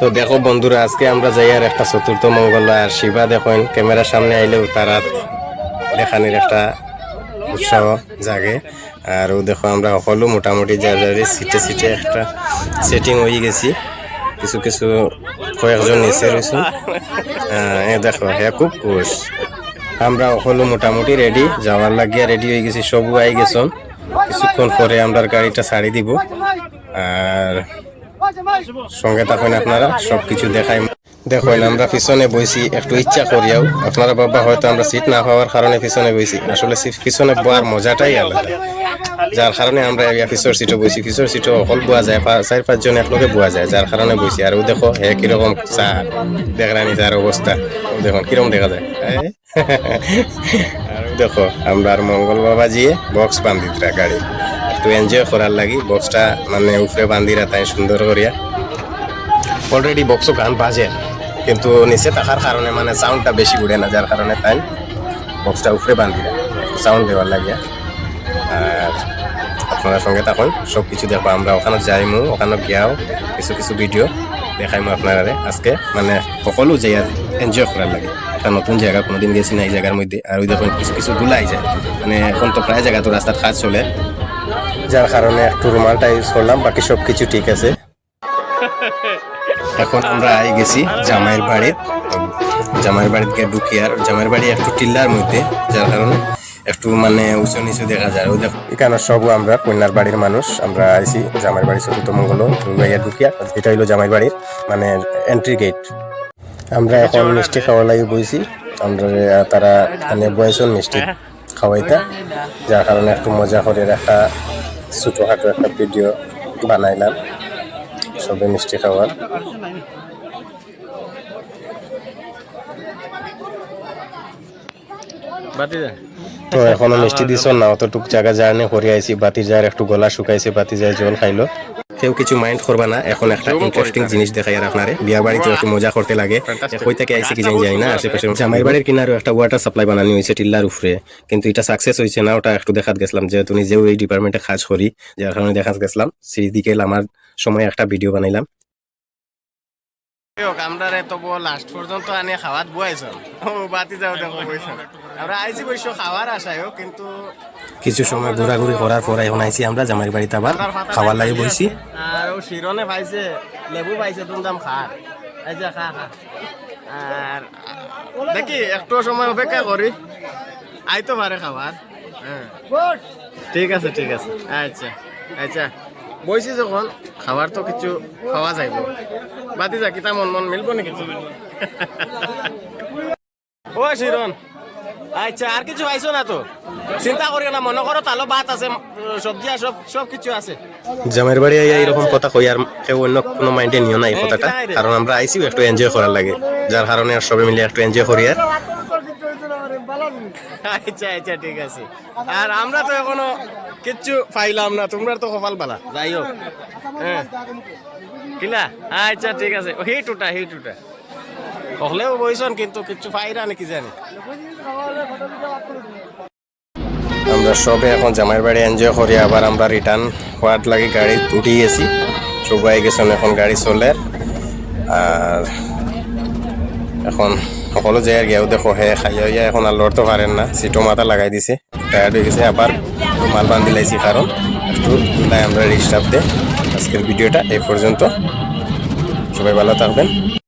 তো দেখো বন্ধুরা, আজকে আমরা যাই আর একটা চতুর্থ মঙ্গল আর শিবা দেখেন, ক্যামেরার সামনে আইলেও তারা দেখানির একটা উৎসাহ জাগে। আর ও দেখো, আমরা সকলো মোটামুটি যা যারে সিটে সিটে একটা সেটিং হয়ে গেছি। কিছু কিছু কয়েকজন নিচে রয়েছে। এ দেখো হ্যাঁ খুব খুশ। আমরা সকলো মোটামুটি রেডি যাওয়ার লাগিয়া রেডি হয়ে গেছি, সবু আই গেছন। কিছুক্ষণ পরে আমরা গাড়িটা ছাড়ি দিব। আর সঙ্গে থাকুন আপনারা সব কিছু দেখাই দেখুন আমরা পিছনে বইছি, একটু ইচ্ছা করিয়াও। আপনারা বাবা হয়তো আমরা সিট না পাওয়ার কারণে পিছনে বইছি। আসলে পিছনে বয়ার মজাটাই আলাদা। যার কারণে আমরা পিছর সিটও বইছি। পিছর সিটও অকল বোয়া যায় চার পাঁচজন একলগে বোয়া যায়, যার কারণে বইছি। আর ও দেখো হে কীরকম চা। দেখরানি যার অবস্থা। ও দেখুন, কীরকম দেখা যায়। আর দেখো, আমরা আর মঙ্গল বাবা জিয়ে বক্স বান্ধিতরা গাড়ি। একটু এনজয় করার লাগি। বক্সটা মানে উপরে বান্ধিরা তাই সুন্দর করিয়া। অলরেডি বক্সও গান বাজে। কিন্তু নিচে থাকার কারণে মানে সাউন্ডটা বেশি উড়ে না, যার কারণে তাই বক্সটা উপরে বান্ধি দেয় সাউন্ড দেওয়ার লাগিয়া। আর আপনারা সঙ্গে তখন সব কিছু দেখব। আমরা ওখানে যাইমু, ওখানে গিয়াও কিছু কিছু ভিডিও দেখাই দেখাইমু আপনারা আজকে মানে সকলো আর এনজয় করার লাগে। একটা নতুন জায়গা কোনোদিন গেছি না এই জায়গার মধ্যে। আর ওই দেখুন, কিছু কিছু দুলাই যায় মানে এখন তো প্রায় জায়গা তো রাস্তার কাজ চলে। যার কারণে একটু রুমালটা ইউজ করলাম বাকি সব কিছু ঠিক আছে। এখন আমরা আই গেছি জামাইয়ের বাড়ির জামাইয়ের বাড়িতে ঢুকি আর জামাইয়ের বাড়ি একটু টিল্লার মধ্যে যার কারণে একটু মানে উঁচু নিচু দেখা যায়। ওই দেখো। এখানে সব আমরা কন্যার বাড়ির মানুষ আমরা আইছি জামাইয়ের বাড়ি চতুর্থ মঙ্গল গাইয়া ঢুকিয়া এটা হইল জামাইয়ের বাড়ির মানে এন্ট্রি গেট আমরা এখন মিষ্টি খাওয়ার লাগে বইছি আমরা তারা মানে বয়সন মিষ্টি খাওয়াইতা যার কারণে একটু মজা করে একটা ছোটোখাটো একটা ভিডিও বানাইলাম। সবে মিষ্টি খাওয়ার। তো এখনও মিষ্টি দিছ না অত অতটুক জায়গা জার্নি করে আইছি বাতি যায় একটু গলা শুকাইছে বাতি যায় জল খাইলো। কেউ কিছু মাইন্ড করবা না। এখন একটা ইন্টারেস্টিং জিনিস দেখাই আর আপনারে বিয়া বাড়িতে একটু মজা করতে লাগে। কই থেকে আইছি কি জানি যাই না আশেপাশে। জামাইয়ের বাড়ির কিনারে একটা ওয়াটার সাপ্লাই বানানি হয়েছে টিল্লার উপরে কিন্তু এটা সাকসেস হয়েছে না ওটা একটু দেখাত গেছিলাম যেহেতু নিজেও এই ডিপার্টমেন্টে কাজ করি যার কারণে দেখাত গেছিলাম। সেদিকে আমার সময় একটা ভিডিও বানাইলাম। আমরা রে তো লাস্ট পর্যন্ত আনি খাওয়াত বুয়াইছ ও বাতি যাও দেখো আমরা আইছি বইছ খাওয়ার আশায়ও কিন্তু কিছু সময় ঘোরাঘুরি করার পর এখন আইছি আমরা জামাইয়ের বাড়িতে আবার খাওয়ার লাগে বইছি। আর ও শিরনে পাইছে, লেবু পাইছে খার। এই যে খা খা। আর দেখি একটু সময় অপেক্ষা করি। আইতো পারে খাবার। হ্যাঁ। ঠিক আছে ঠিক আছে। আচ্ছা আচ্ছা। বইছি যখন, খাবার তো কিছু খাওয়া যাইব। বাতি যা কিতা মন মন মিলবো নাকি ও শিরন। আচ্ছা আর কিছু পাইছো না তো? চিন্তা করিও না মনে করো তালো ভাত আছে সবজি আর সব সব কিছু আছে। জামাইয়ের বাড়ি আইয়া এরকম কথা কই আর কেউ অন্য কোনো মাইন্ডে নিও না এই কথাটা। কারণ আমরা আইসিও একটু এনজয় করার লাগে। যার কারণে আর সবাই মিলে একটু এনজয় করি আর। আচ্ছা আচ্ছা ঠিক আছে। আর আমরা তো এখনও কিচ্ছু পাইলাম না তোমরা তো কপাল বালা। যাই হোক হ্যাঁ। কিলা? আচ্ছা ঠিক আছে। হি টুটা হি টুটা হলেও বইছন কিন্তু কিচ্ছু পাইরা নাকি জানি। আমরা সবে এখন জামাইয়ের বাড়ি এনজয় করি, আবার আমরা রিটার্ন হওয়ার লাগে গাড়ি উঠে গেছি সবাই গেছেন এখন গাড়ি চলে। আর এখন সকলো যায় আর গিয়েও দেখো হে খাইয়া হইয়া এখন আর লড়তে পারেন না সিটো মাথা লাগাই দিছে টায়ার্ড হয়ে গেছে। আবার মাল বান্ধি লাইছি কারণ একটু আমরা রিস্টাফ দে। আজকের ভিডিওটা এই পর্যন্ত। সবাই ভালো থাকবেন।